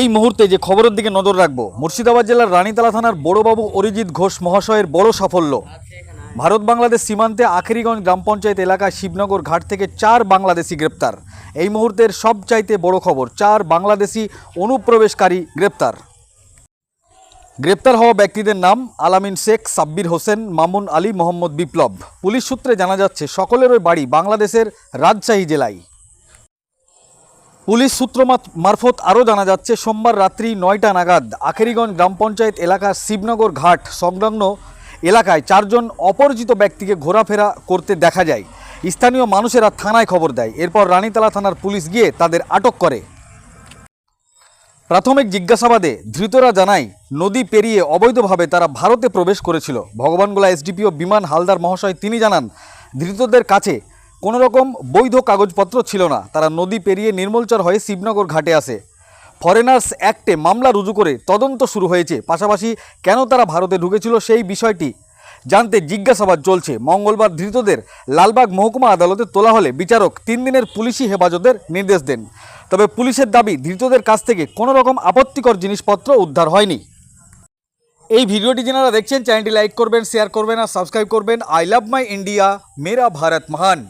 এই মুহূর্তে যে খবরের দিকে নজর রাখব, মুর্শিদাবাদ জেলার রানীতলা থানার বড়বাবু অরিজিৎ ঘোষ মহাশয়ের বড় সাফল্য। ভারত বাংলাদেশ সীমান্তে আখেরিগঞ্জ গ্রাম পঞ্চায়েত এলাকায় শিবনগর ঘাট থেকে চার বাংলাদেশি গ্রেপ্তার। এই মুহূর্তের সবচাইতে বড় খবর, চার বাংলাদেশি অনুপ্রবেশকারী গ্রেপ্তার। গ্রেপ্তার হওয়া ব্যক্তিদের নাম আলামিন শেখ, সাব্বির হোসেন, মামুন আলী, মোহাম্মদ বিপ্লব। পুলিশ সূত্রে জানা যাচ্ছে, সকলেরই বাড়ি বাংলাদেশের রাজশাহী জেলায়। পুলিশ সূত্র মারফত আরও জানা যাচ্ছে, সোমবার রাত্রি নয়টা নাগাদ আখেরিগঞ্জ গ্রাম পঞ্চায়েত এলাকার শিবনগর ঘাট সংলগ্ন এলাকায় চারজন অপরিচিত ব্যক্তিকে ঘোরাফেরা করতে দেখা যায়। স্থানীয় মানুষেরা থানায় খবর দেয়। এরপর রানীতলা থানার পুলিশ গিয়ে তাদের আটক করে। প্রাথমিক জিজ্ঞাসাবাদে ধৃতরা জানায়, নদী পেরিয়ে অবৈধভাবে তারা ভারতে প্রবেশ করেছিল। ভগবানগোলা এসডিপিও বিমান হালদার মহাশয় তিনি জানান, ধৃতদের কাছে কোনো রকম বৈধ কাগজপত্র ছিল না। তারা নদী পেরিয়ে নির্মলচর হয়ে শিবনগর ঘাটে আসে। ফরেনার্স অ্যাক্টে মামলা রুজু করে তদন্ত শুরু হয়েছে। পাশাপাশি কেন তারা ভারতে ঢুকেছিল সেই বিষয়টি জানতে জিজ্ঞাসাবাদ চলছে। মঙ্গলবার ধৃতদের লালবাগ মহকুমা আদালতে তোলা হলে বিচারক তিন দিনের পুলিশি হেফাজতের নির্দেশ দেন। তবে পুলিশের দাবি, ধৃতদের কাছ থেকে কোনো রকম আপত্তিকর জিনিসপত্র উদ্ধার হয়নি। এই ভিডিওটি যারা দেখছেন, চ্যানেলটি লাইক করবেন, শেয়ার করবেন আর সাবস্ক্রাইব করবেন। আই লাভ মাই ইন্ডিয়া, মেরা ভারত মহান।